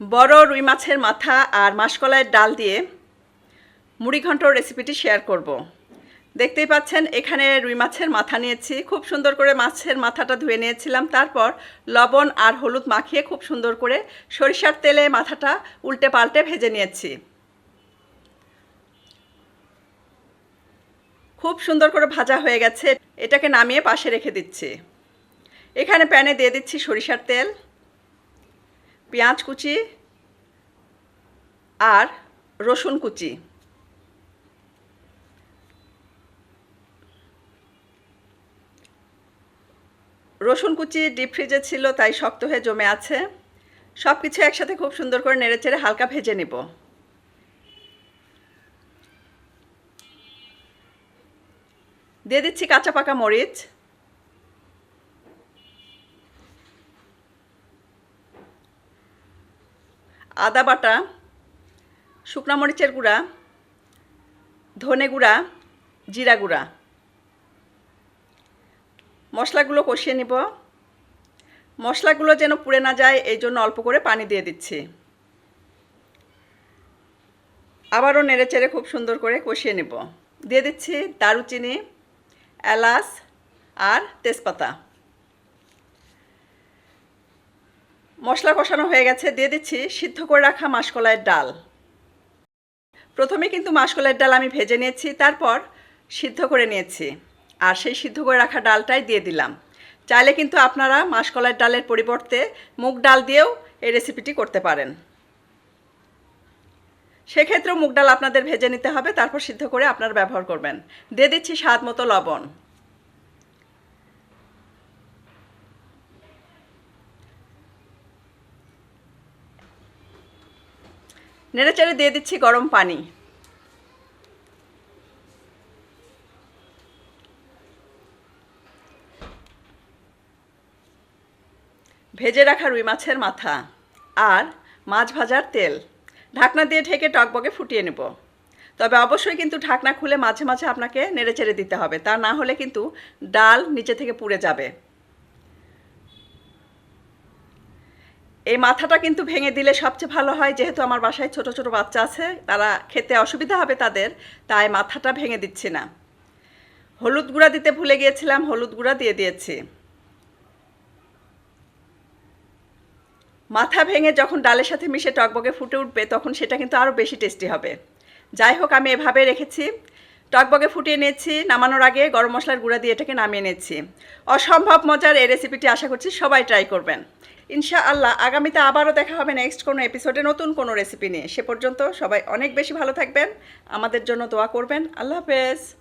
বড় রুই মাছের মাথা আর মাসকলাইয়ের ডাল দিয়ে মুড়ি ঘন্ট রেসিপিটি শেয়ার করব। দেখতেই পাচ্ছেন, এখানে রুই মাছের মাথা নিয়েছি। খুব সুন্দর করে মাছের মাথাটা ধুয়ে নিয়েছিলাম। তারপর লবণ আর হলুদ মাখিয়ে খুব সুন্দর করে সরিষার তেলে মাথাটা উল্টে পাল্টে ভেজে নিয়েছি। খুব সুন্দর করে ভাজা হয়ে গেছে। এটাকে নামিয়ে পাশে রেখে দিচ্ছি। এখানে প্যানে দিয়ে দিচ্ছি সরিষার তেল। পেঁয়াজ কুচি আর রসুন কুচি। রসুন কুচি ডিপ ফ্রিজে ছিল, তাই শক্ত হয়ে জমে আছে। সব কিছু একসাথে খুব সুন্দর করে নেড়েচেড়ে হালকা ভেজে নিব। দিয়ে দিচ্ছি কাঁচা পাকা মরিচ। আদা বাটা, শুকনো মরিচের গুঁড়া, ধনে গুঁড়া, জিরা গুঁড়া। মশলাগুলো কষিয়ে নিব। মশলাগুলো যেন পুড়ে না যায়, এই জন্য অল্প করে পানি দিয়ে দিচ্ছি। আবারও নেড়ে চেড়ে খুব সুন্দর করে কষিয়ে নিব। দিয়ে দিচ্ছি দারুচিনি, এলাচ আর তেজপাতা। মশলা কষানো হয়ে গেছে, দিয়ে দিচ্ছি সিদ্ধ করে রাখা মাসকলাইয়ের ডাল। প্রথমে কিন্তু মাসকলাইয়ের ডাল আমি ভেজে নিয়েছি, তারপর সিদ্ধ করে নিয়েছি। আর সেই সিদ্ধ করে রাখা ডালটাই দিয়ে দিলাম। চাইলে কিন্তু আপনারা মাসকলাইয়ের ডালের পরিবর্তে মুগ ডাল দিয়েও এই রেসিপিটি করতে পারেন। সেক্ষেত্রেও মুগ ডাল আপনাদের ভেজে নিতে হবে, তারপর সিদ্ধ করে আপনারা ব্যবহার করবেন। দিয়ে দিচ্ছি স্বাদ মতো লবণ। নেড়েচেড়ে দিয়ে দিচ্ছি গরম পানি। ভেজে রাখা রুই মাছের মাথা আর মাছ ভাজার তেল। ঢাকনা দিয়ে ঢেকে টকবকে ফুটিয়ে নেব। তবে অবশ্যই কিন্তু ঢাকনা খুলে মাঝে মাঝে আপনাকে নেড়ে চেড়ে দিতে হবে। তা না হলে কিন্তু ডাল নিচে থেকে পুড়ে যাবে। এই মাথাটা কিন্তু ভেঙে দিলে সবচেয়ে ভালো হয়, যেহেতু আমার বাসায় ছোট ছোট বাচ্চা আছে, তারা খেতে অসুবিধা হবে তাদের, তাই মাথাটা ভেঙে দিচ্ছি না। হলুদ গুঁড়া দিতে ভুলে গিয়েছিলাম, হলুদ গুঁড়া দিয়ে দিয়েছি। মাথা ভেঙে যখন ডালের সাথে মিশে টকবগে ফুটে উঠবে, তখন সেটা কিন্তু আরও বেশি টেস্টি হবে। যাই হোক, আমি এভাবে রেখেছি। টকবগে ফুটিয়ে নিয়েছি, নামানোর আগে গরম মশলার গুঁড়া দিয়ে এটাকে নামিয়ে নিয়েছি। অসম্ভব মজার এই রেসিপিটি আশা করছি সবাই ট্রাই করবেন। ইনশা আল্লাহ আগামীতে আবারও দেখা হবে নেক্সট কোনো এপিসোডে নতুন কোনো রেসিপি নিয়ে। সে পর্যন্ত সবাই অনেক বেশি ভালো থাকবেন। আমাদের জন্য দোয়া করবেন। আল্লাহ হাফেজ।